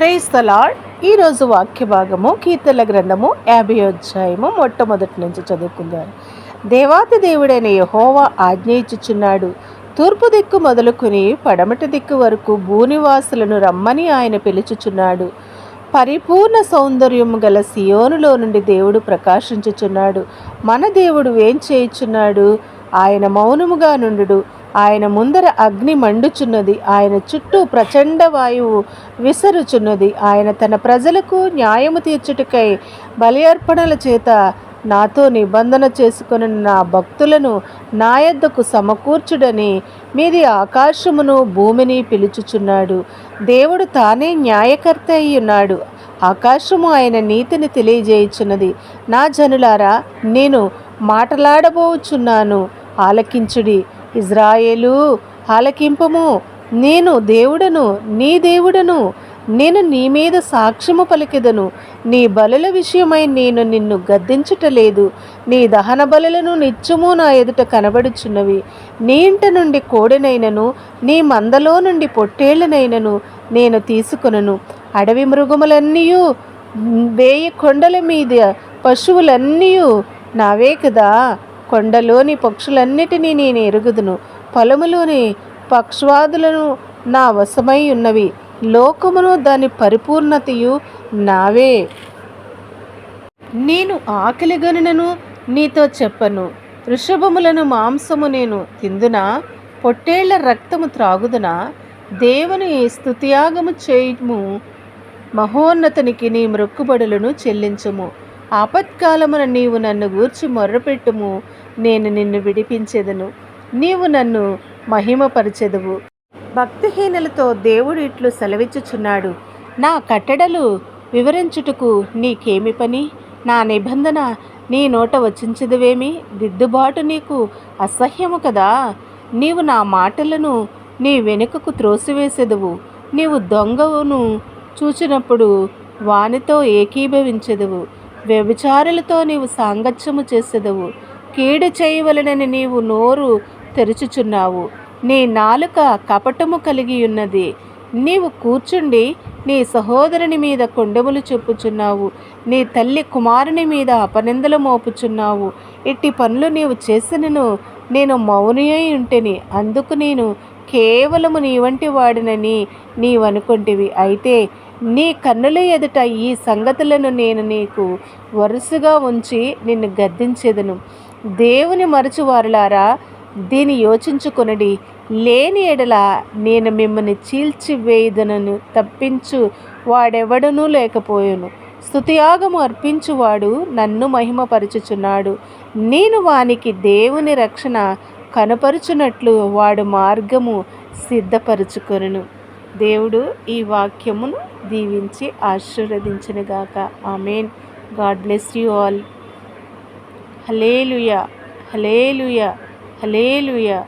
Praise the lord ఈరోజు వాక్య భాగము కీర్తన గ్రంథము యాభై అధ్యాయము మొట్టమొదటి నుంచి చదువుకుందాం. దేవాతి దేవుడైన యహోవా ఆజ్ఞ ఇచ్చుచున్నాడు. తూర్పు దిక్కు మొదలుకుని పడమటి దిక్కు వరకు భూనివాసులను రమ్మని ఆయన పిలుచుచున్నాడు. పరిపూర్ణ సౌందర్యము గల సియోనులో నుండి దేవుడు ప్రకాశించుచున్నాడు. మన దేవుడు ఏం చేయుచున్నాడు? ఆయన మౌనముగా నుండు ఆయన ముందర అగ్ని మండుచున్నది. ఆయన చుట్టూ ప్రచండ వాయువు విసరుచున్నది. ఆయన తన ప్రజలకు న్యాయము తీర్చుటకై బలి అర్పణల చేత నాతో నిబంధన చేసుకుని నా భక్తులను నా యొద్దకు సమకూర్చుడని మీది ఆకాశమును భూమిని పిలుచుచున్నాడు. దేవుడు తానే న్యాయకర్త అయ్యున్నాడు. ఆకాశము ఆయన నీతిని తెలియజేయుచున్నది. నా జనులారా నేను మాటలాడబోచున్నాను. ఆలకించుడి. ఇజ్రాయేలు ఆలకింపము. నేను దేవుడను నీ దేవుడను నేను నీ మీద సాక్ష్యము పలికెదను. నీ బలుల విషయమై నేను నిన్ను గద్దించుటలేదు. నీ దహన బలులను నిత్యము నా ఎదుట కనబడుచున్నవి. నీ ఇంట నుండి కోడెనైనను నీ మందలో నుండి పొట్టేళ్ళనైనను నేను తీసుకొనను. అడవి మృగములన్నీ వేయి కొండల మీద పశువులన్నీ నావే కదా? కొండలోని పక్షులన్నిటినీ నేను ఎరుగుదును. పొలములోని పక్షవాదులను నా వశమై ఉన్నవి. లోకమును దాని పరిపూర్ణతయు నావే. నేను ఆకలిగనునను నీతో చెప్పను. వృషభములను మాంసము నేను తిందునా? పొట్టేళ్ళ రక్తము త్రాగుదునా? దేవుని స్థుతియాగము చేయము. మహోన్నతునికి నీ మృక్కుబడులను చెల్లించుము. ఆపత్కాలమున నీవు నన్ను గూర్చి మొర్రపెట్టుము నేను నిన్ను విడిపించెదను. నీవు నన్ను మహిమపరచెదవు. భక్తిహీనులతో దేవుడు ఇట్లు సెలవిచ్చుచున్నాడు. నా కట్టడలు వివరించుటకు నీకేమి పని? నా నిబంధన నీ నోట వచ్చించదువేమి దిద్దుబాటు నీకు అసహ్యము కదా? నీవు నా మాటలను నీ వెనుకకు త్రోసివేసెదవు. నీవు దొంగవును చూచినప్పుడు వానితో ఏకీభవించెదవు. వ్యభిచారులతో నీవు సాంగత్యము చేసెదవు. కీడు చేయవలనని నీవు నోరు తెరుచుచున్నావు. నీ నాలుక కపటము కలిగి ఉన్నది నీవు కూర్చుండి నీ సహోదరుని మీద కొండములు చెప్పుచున్నావు. నీ తల్లి కుమారుని మీద అపనిందలు మోపుచున్నావు. ఇట్టి పనులు నీవు చేసినను నేను మౌనియై ఉంటేని అందుకు నేను కేవలము నీ వంటి వాడినని నీవనుకుంటివి. అయితే నీ కన్నుల ఎదుట ఈ సంగతులను నేను నీకు వరుసగా ఉంచి నిన్ను గద్దించేదను. దేవుని మరచువారులారా దీని యోచించుకొనడి. లేని ఎడల నేను మిమ్మల్ని చీల్చివేయుదనను తప్పించు వాడెవడనూ లేకపోయాను. స్థుతియాగము అర్పించువాడు నన్ను మహిమపరచుచున్నాడు. నేను వానికి దేవుని రక్షణ కనపరుచున్నట్లు వాడు మార్గము సిద్ధపరుచుకొను దేవుడు ఈ వాక్యమును దీవించి ఆశీర్వదించినగాక. Amen. God bless you all. Hallelujah hallelujah hallelujah